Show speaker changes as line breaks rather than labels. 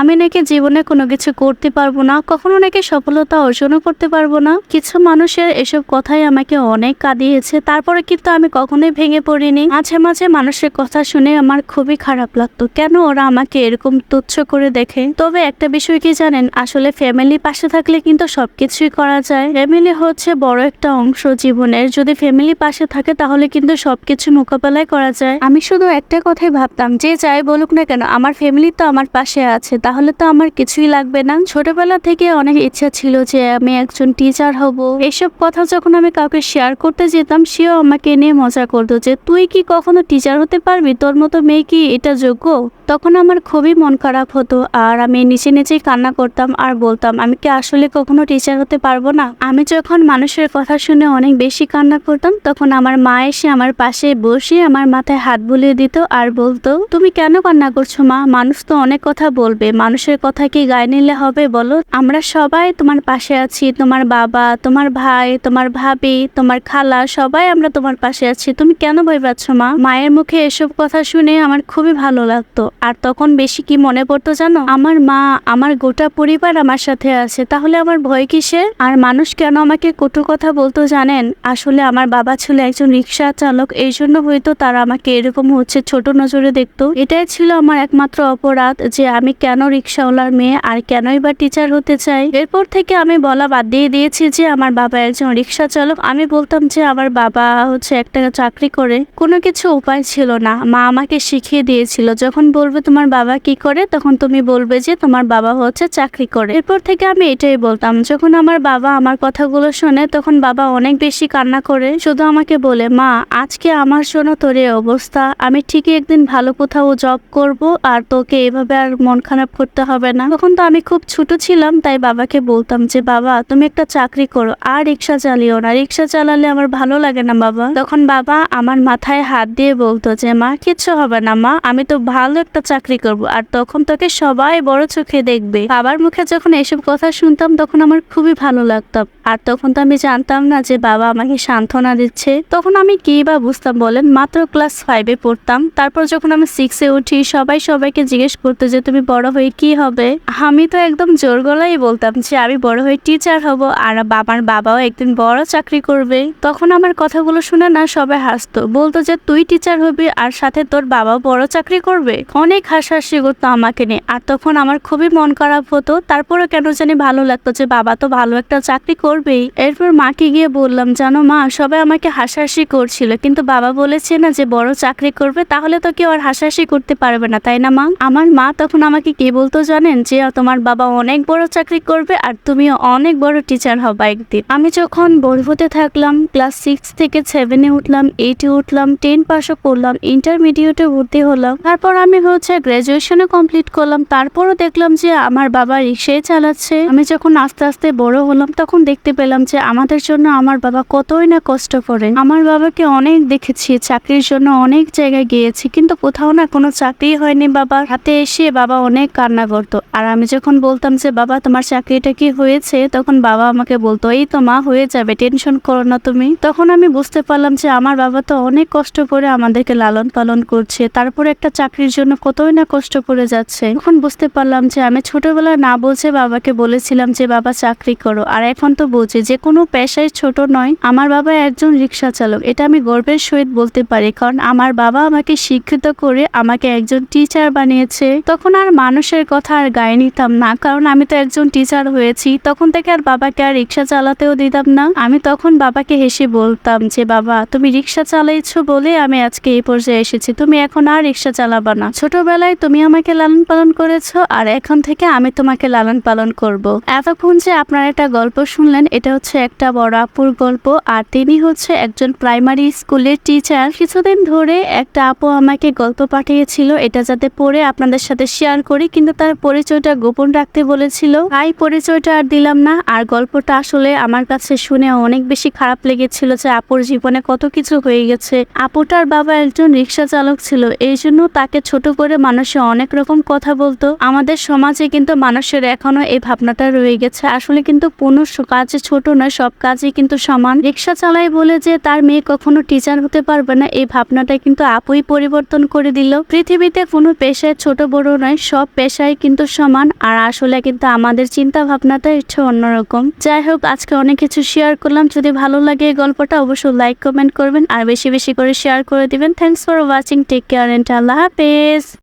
আমি নাকি জীবনে কোনো কিছু করতে পারব না, কখনো নাকি সফলতা অর্জনও করতে পারব না। কিছু মানুষের এসব কথাই আমাকে অনেক কাঁদিয়েছে, তারপরে কিন্তু আমি কখনোই ভেঙে পড়িনি। মাঝে মাঝে মানুষের কথা শুনে আমার খুবই খারাপ লাগতো, কেন ওরা আমাকে এরকম তুচ্ছ করে দেখে? তবে একটা বিষয় কি জানেন, আসলে ফ্যামিলি পাশে থাকলে কিন্তু সবকিছুই করা যায়। ফ্যামিলি হচ্ছে বড় একটা অংশ জীবনের, যদি ফ্যামিলি পাশে থাকে তাহলে কিন্তু সবকিছু মোকাবেলায় করা যায়। আমি শুধু একটা কথাই ভাবতাম, যে যাই বলুক না কেন, আমার ফ্যামিলি তো আমার পাশে আছে তাহলে তো আমার কিছুই লাগবে না। ছোটবেলা থেকে অনেক ইচ্ছা ছিল যে আমি একজন টিচার হব। এইসব কথা যখন আমি কাউকে শেয়ার করতে যেতাম, সেও আমাকে নিয়ে মজা করতো যে, তুই কি কখনো টিচার হতে পারবি? তোর মতো মেয়ে কি এটা যোগ্য? তখন আমার খুবই মন খারাপ হতো আর আমি নিচে নিচেই কান্না করতাম আর বলতাম, আমি কি আসলে কখনো টিচার হতে পারব না? আমি যখন মানুষের কথা শুনে অনেক বেশি কান্না করতাম, তখন আমার মা এসে আমার পাশে বসে আমার মাথায় হাত বুলিয়ে দিত আর বলতো, তুমি কেন কান্না করছ মা? মানুষ তো অনেক কথা বলবে। মানুষের কথা কি গায়ে নিলে হবে বলো? আমরা সবাই তোমার পাশে আছি, তোমার বাবা, তোমার ভাই, তোমার ভাবি, তোমার খালা, সবাই আমরা তোমার পাশে আছি। তুমি কেন ভয় পাচ্ছ মা? মায়ের মুখে এসব কথা শুনে আমার খুবই ভালো লাগতো। আর তখন বেশি কি মনে পড়তো জানো? আমার মা, আমার গোটা পরিবার আমার সাথে আছে, তাহলে আমার ভয় কিসে আর মানুষ কেন আমাকে কটু কথা বলতো জানেন? আসলে আমার বাবা ছিল একজন রিক্সা চালক, এই জন্য হয়তো তারা আমাকে এরকম হচ্ছে ছোট নজরে দেখতো। এটাই ছিল আমার একমাত্র অপরাধ যে আমি কেন রিক্সাওয়ালার মেয়ে, আর কেনই বা টিচার হতে চাই? এরপর থেকে আমি বলা বাদ দিয়ে দিয়েছি যে, আমার বাবা একজন রিক্সা চালক। আমি বলতাম যে, আমার বাবা হচ্ছে একটা চাকরি করে। কোনো কিছু উপায় ছিল না। মা আমাকে শিখিয়ে দিয়েছিল। যখন বলবে তোমার বাবা কি করে, তখন তুমি বলবে যে, তোমার বাবা হচ্ছে চাকরি করে। এরপর থেকে আমি এটাই বলতাম। যখন আমার বাবা আমার কথাগুলো শোনে, তখন বাবা অনেক বেশি কান্না করে। শুধু আমাকে বলে, মা, আজকে আমার জন্য তোর অবস্থা। আমি ঠিকই একদিন ভালো কোথাও জব করব, আর তোকে এভাবে আর মন খারাপ করতে হবে না। তখন তো আমি খুব ছোট ছিলাম, তাই বাবাকে বলতাম যে, বাবা, তুমি একটা চাকরি করো, আর রিক্সা চালিও না। রিক্সা চালালে আমার ভালো লাগে না, বাবা। তখন বাবা আমার মাথায় হাত দিয়ে বলতো যে, মা, কিচ্ছু হবে না, মা, আমি তো ভালো একটা চাকরি করব। আর তখন তোকে সবাই বড় চোখে দেখবে। বাবার মুখে যখন এসব কথা শুনতাম, তখন আমার খুবই ভালো লাগতো। আর তখন তো আমি জানতাম না যে, বাবা আমাকে সান্ত্বনা দিচ্ছে। তখন আমি কি বা বুঝতাম বলেন? মাত্র ক্লাস ফাইভে পড়তাম। তারপর যখন আমি সিক্সে উঠি, সবাই সবাইকে জিজ্ঞেস করতো যে, তুমি বড় হয়ে কি হবে? আমি তো একদম জোর গলাই বলতাম যে আমি বড় হয়ে টিচার হব আর বাবার বাবাও একদিন বড় চাকরি করবে। তখন আমার কথাগুলো শুনে না সবাই হাসতো। বলতো যে, তুই টিচার হবি আর সাথে তোর বাবাও বড় চাকরি করবে? অনেক হাসাহাসি করতো আমাকে নিয়ে। আর তখন আমার খুবই মন খারাপ হতো। তারপরে কেন জানি ভালো লাগতো যে, বাবা তো ভালো একটা চাকরি করবেই। এরপর মাকে গিয়ে বললাম, জানো মা, সবাই আমাকে হাসাহাসি করছিল। কিন্তু বাবা বলেছে না যে, বড় চাকরি করবে, তাহলে তো কেউ আর হাসাহাসি করতে পারবে না, তাই না মা? আমার মা তখন আমাকে কি বলতো জানেন যে তোমার বাবা অনেক বড় চাকরি করবে আর তুমিও অনেক বড় টিচার হবা একদিন। আমি যখন বড় থাকলাম ক্লাস সিক্স থেকে সেভেনে উঠলাম এইটে উঠলাম টেন পাসও করলাম ইন্টারমিডিয়েটে ভর্তি হলাম। তারপর আমি হচ্ছে গ্রাজুয়েশনে কমপ্লিট করলাম। তারপরও দেখলাম যে আমার বাবা রিক্সায় চালাচ্ছে। আমি যখন আস্তে আস্তে বড় হলাম, তখন দেখতে পেলাম যে আমাদের জন্য আমার বাবা কতই না কষ্ট করে। আমার বাবাকে অনেক দেখেছি, চাকরির জন্য অনেক জায়গায় গিয়েছি, কিন্তু কোথাও না কোনো চাকরি হয়নি বাবা হাতে এসে বাবা অনেক কান্না করতো। আর আমি যখন বলতাম যে, বাবা, তোমার চাকরিটা কি হয়েছে? তখন বাবা আমাকে বলতো, এই তো মা, হয়ে যাবে, টেনশন করো না তুমি। তখন আমি বুঝতে পারলাম যে, আমার বাবা তো অনেক কষ্ট করে আমাদেরকে লালন পালন করছে। তারপরে একটা চাকরির জন্য কতই না কষ্ট করে যাচ্ছে। তখন বুঝতে পারলাম যে, আমি ছোটবেলায় না বলছে বাবাকে বলেছিলাম যে, বাবা, চাকরি করো। আর এখন তো বুঝি যে, কোনো পেশায় ছোট নয়। আমার বাবা একজন রিক্সা চালক। এটা আমি গর্বের সহিত বলতে পারি। কারণ আমার বাবা আমাকে শিক্ষিত করে আমাকে একজন টিচার বানিয়েছে। তখন আর মানুষের কথা আর গায়ে নিতাম না, কারণ আমি তো একজন টিচার হয়েছি। তখন থেকে আর বাবাকে আর রিক্সা চালাতেও দিতাম না। আমি তখন বাবাকে হেসে বলতাম যে, বাবা, তুমি রিক্সা চালাইছো বলে আমি আজকে এই পর্যায়ে এসেছি। তুমি এখন আর রিক্সা চালাবা না। ছোটবেলায় তুমি আমাকে লালন পালন করেছ আর এখন থেকে আমি তোমাকে লালন পালন করব। এতক্ষণ যে আপনারা একটা গল্প শুনলেন, এটা হচ্ছে একটা বড় আপুর গল্প আর তিনি হচ্ছে একজন প্রাইমারি স্কুলের টিচার কিছুদিন ধরে একটা আপু আমাকে গল্প পাঠিয়েছিল, এটা যাতে পড়ে আপনাদের সাথে শেয়ার করি। কিন্তু তার পরিচয়টা গোপন রাখতে বলেছিল। তাই পরিচয়টা আর দিলাম না। আর গল্পটা আসলে আমার কাছে শুনে অনেক বেশি খারাপ লেগেছিল যে আপুর জীবনে কত কিছু হয়ে গেছে। আপুটার বাবা একজন রিক্সা চালক ছিল। এই জন্য তাকে ছোট করে মানুষে অনেক রকম কথা বলতো। আমাদের সমাজে কিন্তু মানুষের এখনও এই ভাবনাটা রয়ে গেছে। আসলে কিন্তু কোনো কাজে ছোট নয়, সব কাজই কিন্তু সমান। রিক্সা চালায় বলে যে তার মেয়ে কখনো টিচার হতে পারবে না। এই ভাবনাটা কিন্তু আপুই পরিবর্তন করে দিল। পৃথিবীতে কোনো পেশায় ছোট বড় নয়, সব পেশা পেশায় কিন্তু সমান, আর আসলে কিন্তু আমাদের চিন্তা ভাবনাটা হচ্ছে অন্যরকম। যাই হোক, আজকে অনেক কিছু শেয়ার করলাম। যদি ভালো লাগে এই গল্পটা, অবশ্যই লাইক কমেন্ট করবেন, আর বেশি বেশি করে শেয়ার করে দিবেন। Thanks for watching take care and আল্লাহ হাফেজ।